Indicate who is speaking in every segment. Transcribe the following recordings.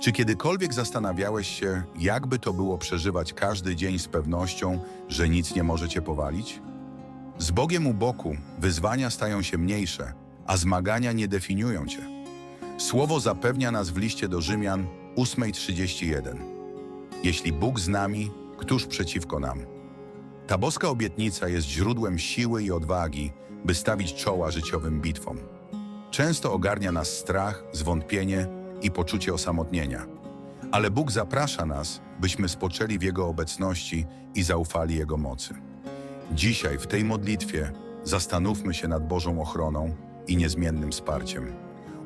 Speaker 1: Czy kiedykolwiek zastanawiałeś się, jakby to było przeżywać każdy dzień z pewnością, że nic nie może cię powalić? Z Bogiem u boku wyzwania stają się mniejsze, a zmagania nie definiują cię. Słowo zapewnia nas w liście do Rzymian 8:31. Jeśli Bóg z nami, któż przeciwko nam? Ta boska obietnica jest źródłem siły i odwagi, by stawić czoła życiowym bitwom. Często ogarnia nas strach, zwątpienie i poczucie osamotnienia. Ale Bóg zaprasza nas, byśmy spoczęli w Jego obecności i zaufali Jego mocy. Dzisiaj w tej modlitwie zastanówmy się nad Bożą ochroną i niezmiennym wsparciem.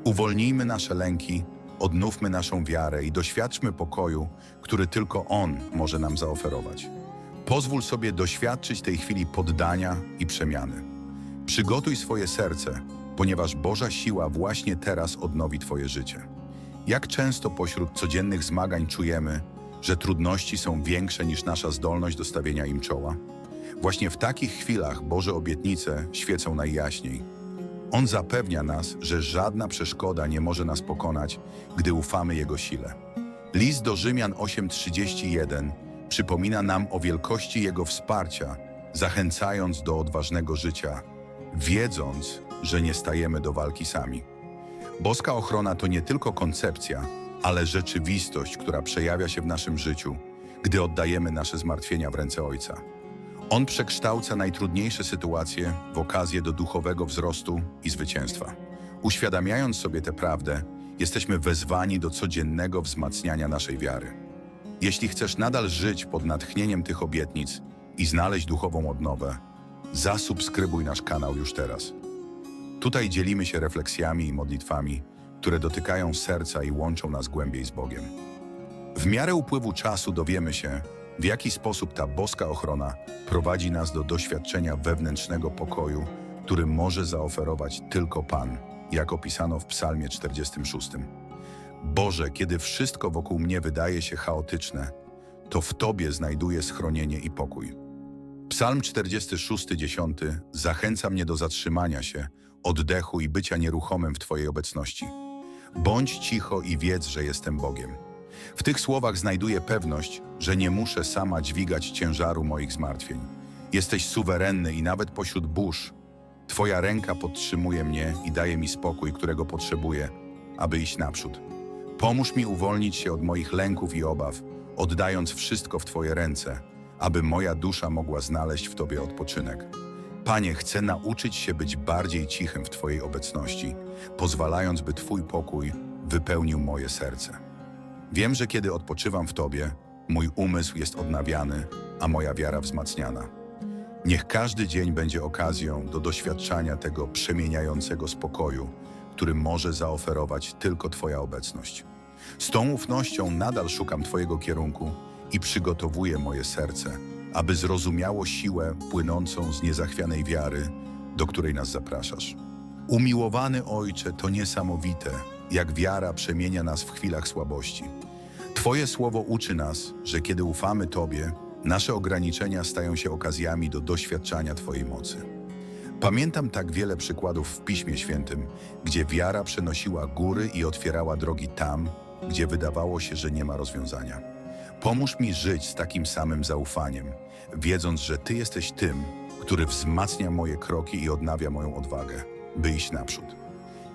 Speaker 1: Uwolnijmy nasze lęki, odnówmy naszą wiarę i doświadczmy pokoju, który tylko On może nam zaoferować. Pozwól sobie doświadczyć tej chwili poddania i przemiany. Przygotuj swoje serce, ponieważ Boża siła właśnie teraz odnowi Twoje życie. Jak często pośród codziennych zmagań czujemy, że trudności są większe niż nasza zdolność do stawienia im czoła? Właśnie w takich chwilach Boże obietnice świecą najjaśniej. On zapewnia nas, że żadna przeszkoda nie może nas pokonać, gdy ufamy Jego sile. List do Rzymian 8:31 przypomina nam o wielkości Jego wsparcia, zachęcając do odważnego życia, wiedząc, że nie stajemy do walki sami. Boska ochrona to nie tylko koncepcja, ale rzeczywistość, która przejawia się w naszym życiu, gdy oddajemy nasze zmartwienia w ręce Ojca. On przekształca najtrudniejsze sytuacje w okazję do duchowego wzrostu i zwycięstwa. Uświadamiając sobie tę prawdę, jesteśmy wezwani do codziennego wzmacniania naszej wiary. Jeśli chcesz nadal żyć pod natchnieniem tych obietnic i znaleźć duchową odnowę, zasubskrybuj nasz kanał już teraz. Tutaj dzielimy się refleksjami i modlitwami, które dotykają serca i łączą nas głębiej z Bogiem. W miarę upływu czasu dowiemy się, w jaki sposób ta boska ochrona prowadzi nas do doświadczenia wewnętrznego pokoju, który może zaoferować tylko Pan, jak opisano w Psalmie 46. Boże, kiedy wszystko wokół mnie wydaje się chaotyczne, to w Tobie znajduję schronienie i pokój. Psalm 46:10 zachęca mnie do zatrzymania się, oddechu i bycia nieruchomym w Twojej obecności. Bądź cicho i wiedz, że jestem Bogiem. W tych słowach znajduję pewność, że nie muszę sama dźwigać ciężaru moich zmartwień. Jesteś suwerenny i nawet pośród burz. Twoja ręka podtrzymuje mnie i daje mi spokój, którego potrzebuję, aby iść naprzód. Pomóż mi uwolnić się od moich lęków i obaw, oddając wszystko w Twoje ręce, aby moja dusza mogła znaleźć w Tobie odpoczynek. Panie, chcę nauczyć się być bardziej cichym w Twojej obecności, pozwalając, by Twój pokój wypełnił moje serce. Wiem, że kiedy odpoczywam w Tobie, mój umysł jest odnawiany, a moja wiara wzmacniana. Niech każdy dzień będzie okazją do doświadczania tego przemieniającego spokoju, który może zaoferować tylko Twoja obecność. Z tą ufnością nadal szukam Twojego kierunku i przygotowuję moje serce, aby zrozumiało siłę płynącą z niezachwianej wiary, do której nas zapraszasz. Umiłowany Ojcze, to niesamowite, jak wiara przemienia nas w chwilach słabości. Twoje słowo uczy nas, że kiedy ufamy Tobie, nasze ograniczenia stają się okazjami do doświadczania Twojej mocy. Pamiętam tak wiele przykładów w Piśmie Świętym, gdzie wiara przenosiła góry i otwierała drogi tam, gdzie wydawało się, że nie ma rozwiązania. Pomóż mi żyć z takim samym zaufaniem, wiedząc, że Ty jesteś tym, który wzmacnia moje kroki i odnawia moją odwagę, by iść naprzód.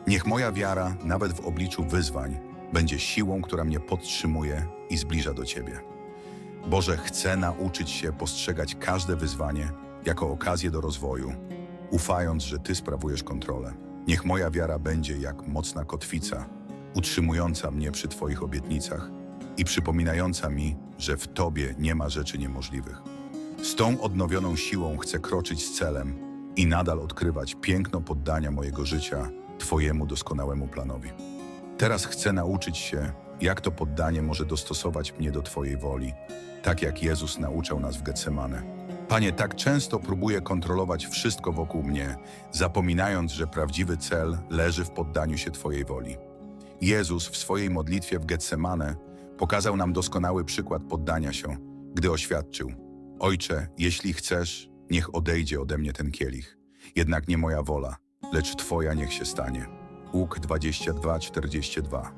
Speaker 1: Niech moja wiara, nawet w obliczu wyzwań, będzie siłą, która mnie podtrzymuje i zbliża do Ciebie. Boże, chcę nauczyć się postrzegać każde wyzwanie jako okazję do rozwoju, ufając, że Ty sprawujesz kontrolę. Niech moja wiara będzie jak mocna kotwica, utrzymująca mnie przy Twoich obietnicach i przypominająca mi, że w Tobie nie ma rzeczy niemożliwych. Z tą odnowioną siłą chcę kroczyć z celem i nadal odkrywać piękno poddania mojego życia Twojemu doskonałemu planowi. Teraz chcę nauczyć się, jak to poddanie może dostosować mnie do Twojej woli, tak jak Jezus nauczał nas w Getsemane. Panie, tak często próbuję kontrolować wszystko wokół mnie, zapominając, że prawdziwy cel leży w poddaniu się Twojej woli. Jezus w swojej modlitwie w Getsemane pokazał nam doskonały przykład poddania się, gdy oświadczył: Ojcze, jeśli chcesz, niech odejdzie ode mnie ten kielich. Jednak nie moja wola, lecz Twoja niech się stanie. Łuk 22:42.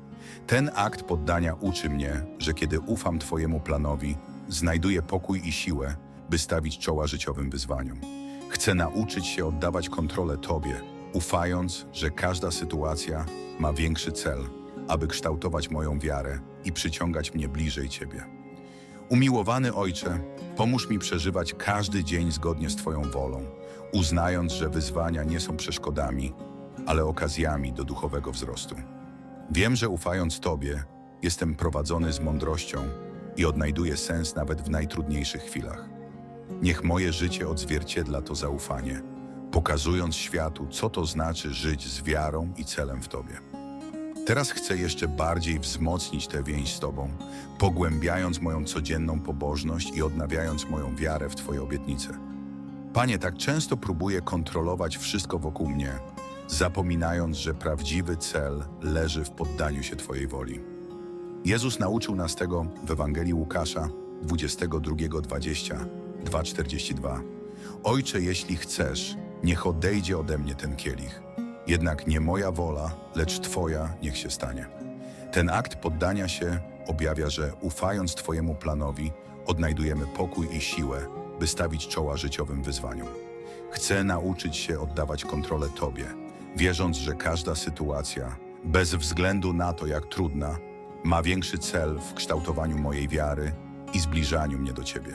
Speaker 1: Ten akt poddania uczy mnie, że kiedy ufam Twojemu planowi, znajduję pokój i siłę, by stawić czoła życiowym wyzwaniom. Chcę nauczyć się oddawać kontrolę Tobie, ufając, że każda sytuacja ma większy cel, aby kształtować moją wiarę i przyciągać mnie bliżej Ciebie. Umiłowany Ojcze, pomóż mi przeżywać każdy dzień zgodnie z Twoją wolą, uznając, że wyzwania nie są przeszkodami, ale okazjami do duchowego wzrostu. Wiem, że ufając Tobie, jestem prowadzony z mądrością i odnajduję sens nawet w najtrudniejszych chwilach. Niech moje życie odzwierciedla to zaufanie, pokazując światu, co to znaczy żyć z wiarą i celem w Tobie. Teraz chcę jeszcze bardziej wzmocnić tę więź z Tobą, pogłębiając moją codzienną pobożność i odnawiając moją wiarę w Twoje obietnice. Panie, tak często próbuję kontrolować wszystko wokół mnie, zapominając, że prawdziwy cel leży w poddaniu się Twojej woli. Jezus nauczył nas tego w Ewangelii Łukasza 22:20, 2:42. Ojcze, jeśli chcesz, niech odejdzie ode mnie ten kielich. Jednak nie moja wola, lecz Twoja niech się stanie. Ten akt poddania się objawia, że ufając Twojemu planowi, odnajdujemy pokój i siłę, by stawić czoła życiowym wyzwaniom. Chcę nauczyć się oddawać kontrolę Tobie, wierząc, że każda sytuacja, bez względu na to, jak trudna, ma większy cel w kształtowaniu mojej wiary i zbliżaniu mnie do Ciebie.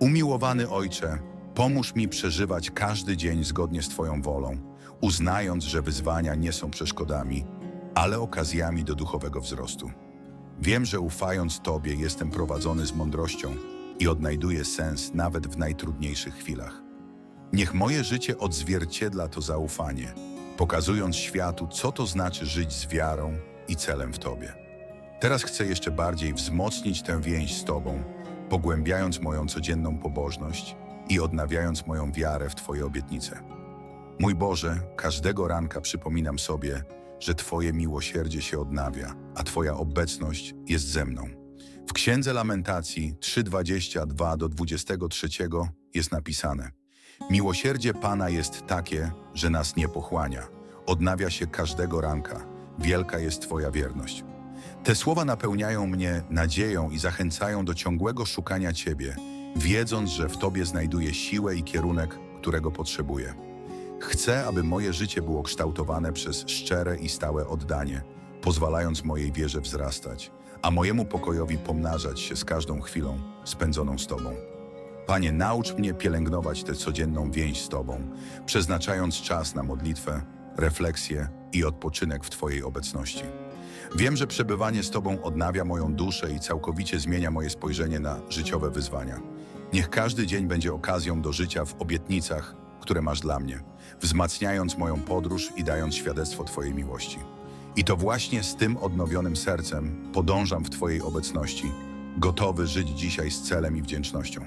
Speaker 1: Umiłowany Ojcze, pomóż mi przeżywać każdy dzień zgodnie z Twoją wolą, uznając, że wyzwania nie są przeszkodami, ale okazjami do duchowego wzrostu. Wiem, że ufając Tobie jestem prowadzony z mądrością i odnajduję sens nawet w najtrudniejszych chwilach. Niech moje życie odzwierciedla to zaufanie, pokazując światu, co to znaczy żyć z wiarą i celem w Tobie. Teraz chcę jeszcze bardziej wzmocnić tę więź z Tobą, pogłębiając moją codzienną pobożność i odnawiając moją wiarę w Twoje obietnice. Mój Boże, każdego ranka przypominam sobie, że Twoje miłosierdzie się odnawia, a Twoja obecność jest ze mną. W Księdze Lamentacji 3:22 do 23 jest napisane: Miłosierdzie Pana jest takie, że nas nie pochłania. Odnawia się każdego ranka. Wielka jest Twoja wierność. Te słowa napełniają mnie nadzieją i zachęcają do ciągłego szukania Ciebie, wiedząc, że w Tobie znajduję siłę i kierunek, którego potrzebuję. Chcę, aby moje życie było kształtowane przez szczere i stałe oddanie, pozwalając mojej wierze wzrastać, a mojemu pokojowi pomnażać się z każdą chwilą spędzoną z Tobą. Panie, naucz mnie pielęgnować tę codzienną więź z Tobą, przeznaczając czas na modlitwę, refleksję i odpoczynek w Twojej obecności. Wiem, że przebywanie z Tobą odnawia moją duszę i całkowicie zmienia moje spojrzenie na życiowe wyzwania. Niech każdy dzień będzie okazją do życia w obietnicach, które masz dla mnie, wzmacniając moją podróż i dając świadectwo Twojej miłości. I to właśnie z tym odnowionym sercem podążam w Twojej obecności, gotowy żyć dzisiaj z celem i wdzięcznością.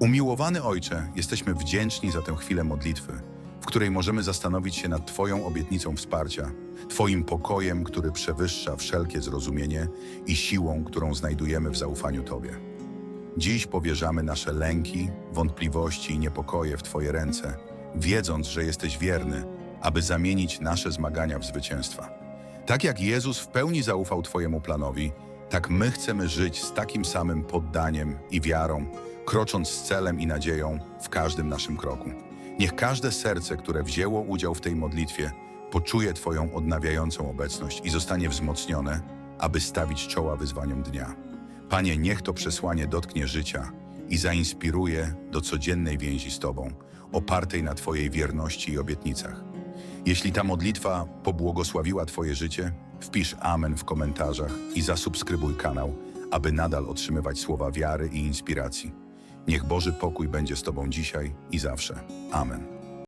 Speaker 1: Umiłowany Ojcze, jesteśmy wdzięczni za tę chwilę modlitwy, w której możemy zastanowić się nad Twoją obietnicą wsparcia, Twoim pokojem, który przewyższa wszelkie zrozumienie i siłą, którą znajdujemy w zaufaniu Tobie. Dziś powierzamy nasze lęki, wątpliwości i niepokoje w Twoje ręce, wiedząc, że jesteś wierny, aby zamienić nasze zmagania w zwycięstwa. Tak jak Jezus w pełni zaufał Twojemu planowi, tak my chcemy żyć z takim samym poddaniem i wiarą, krocząc z celem i nadzieją w każdym naszym kroku. Niech każde serce, które wzięło udział w tej modlitwie, poczuje Twoją odnawiającą obecność i zostanie wzmocnione, aby stawić czoła wyzwaniom dnia. Panie, niech to przesłanie dotknie życia i zainspiruje do codziennej więzi z Tobą, opartej na Twojej wierności i obietnicach. Jeśli ta modlitwa pobłogosławiła Twoje życie, wpisz Amen w komentarzach i zasubskrybuj kanał, aby nadal otrzymywać słowa wiary i inspiracji. Niech Boży pokój będzie z Tobą dzisiaj i zawsze. Amen.